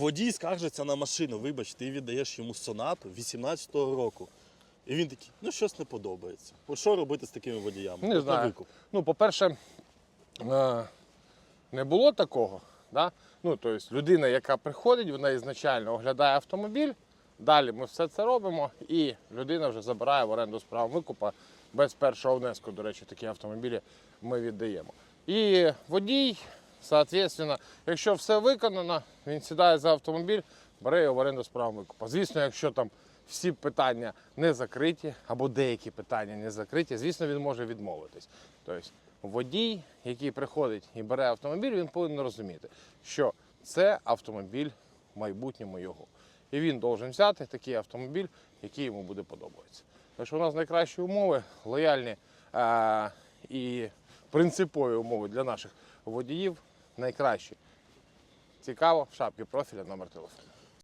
Водій скаржиться на машину. Вибач, ти віддаєш йому сонату 18-го року. І він такий, ну щось не подобається. От що робити з такими водіями? Не От на знаю. викуп. Ну, по-перше, е, не було такого. Да? Ну, тобто людина, яка приходить, вона ізначально оглядає автомобіль. Далі ми все це робимо, і людина вже забирає в оренду з правом викупа без першого внеску. До речі, такі автомобілі ми віддаємо. І водій, соответственно, якщо все виконано, він сідає за автомобіль, бере його в оренду з правом викупа. Звісно, якщо там всі питання не закриті, або деякі питання не закриті, звісно, він може відмовитись. Тобто водій, який приходить і бере автомобіль, він повинен розуміти, що це автомобіль в майбутньому його. І він должен взяти такий автомобіль, який йому буде подобатися. Тому що у нас найкращі умови, лояльні е- і принципові умови для наших водіїв найкращі. Цікаво, в шапці профіля номер телефону.